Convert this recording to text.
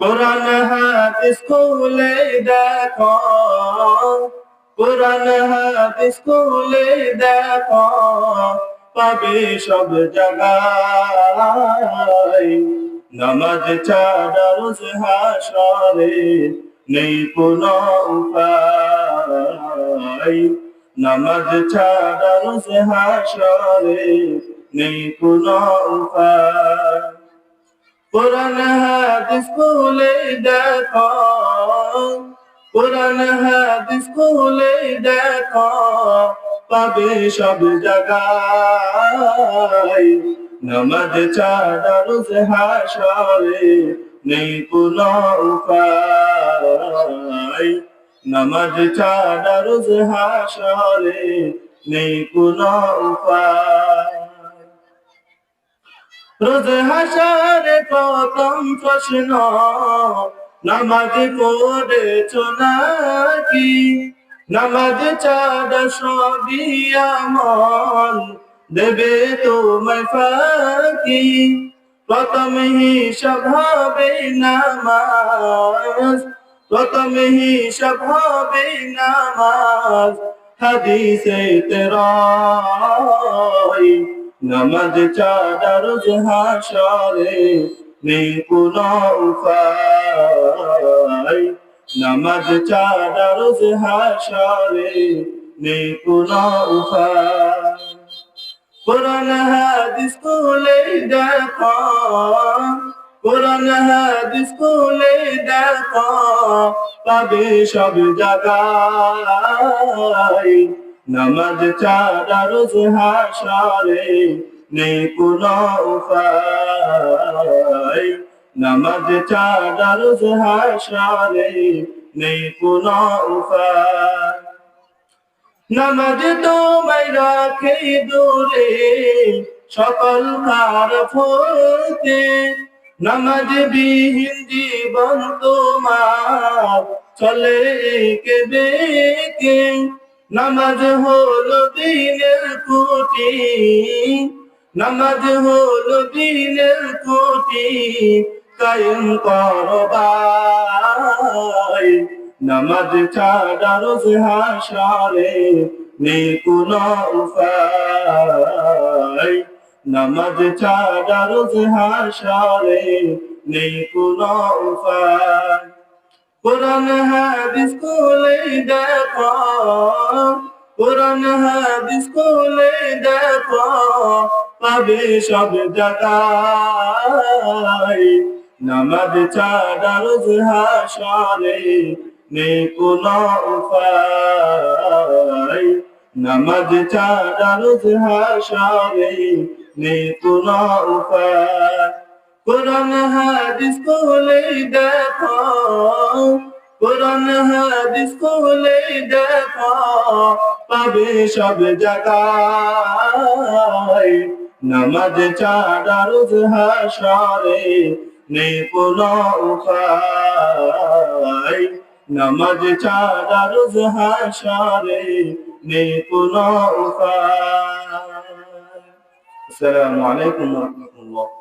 কোরআন হাদিস খুলে দেখো। কোরআন হাদিস খুলে দেখো। পাবে সব জায়গায়। নামাজ ছাড়া রোজ হাসরে নেই কোনো উপায়। নামাজ ছাড়া রোজ হাসরে নেই কোনো উপায়। কোরআন হাদিস খুলে দেখো। কোরআন হাদিস খুলে দেখো, পাবে সব জায়গায়। নামাজ ছাড়া রোজ হাসরে নেই কোনো উপায়। নামাজ ছাড়া রোজ হাসরে নেই কোনো উপায়। রোজ হাসারে প্রথম প্রশ্ন, নামাজ পড়েছ নাকি নামাজ চাঁদা সবই আমল, দেবে তোমায় ফাঁকি। প্রথম হিসাব হবে নামাজ, প্রথম হিসাব হবে নামাজ, হাদিসে তেরাই নামাজ ছাড়া রোজ হাসরে নেই কোনো উপায়। নামাজ ছাড়া রোজ হাসরে নেই কোনো উপায়। কোরআন হাদিস খুলে দেখো, কোরআন হাদিস খুলে দেখো, পাবে সব জায়গায়। নামাজ ছাড়া রোজ হাসরে নেই কোনো উপায় নামাজ ছাড়া রোজ হাসরে নেই কোনো উপায় নামাজ তোমায় রাখে দূরে, সকল খারাপ হতে নামাজ বিহীন জীবন তোমার চলে কে বেকে। নামাজ হলো দিনের কুটি। নামাজ হলো দিনের কুটি। কায়েম করবাই নামাজ ছাড়া রোজ হাসরে নেই কোনো উপায় নামাজ ছাড়া রোজ হাসরে নেই কোনো উপায় কোরআন হাদিস খুলে দেখো, কোরআন হাদিস খুলে দেখো, পাবে সব জায়গায় নামাজ ছাড়া রোজ হাসরে নেই কোনো উপায়। নামাজ ছাড়া রোজ হাসরে নেই কোনো উপায়। কোরআন হাদিস খুলে দেখো, কোরআন হাদিস খুলে দেখো, পাবে সব জায়গায়। নামাজ ছাড়া রোজ নেই কোনো উপায়। নামাজ রোজ নেই কোনো উপায়। আসসালামু আলাইকুম ওয়া রাহমাতুল্লাহ।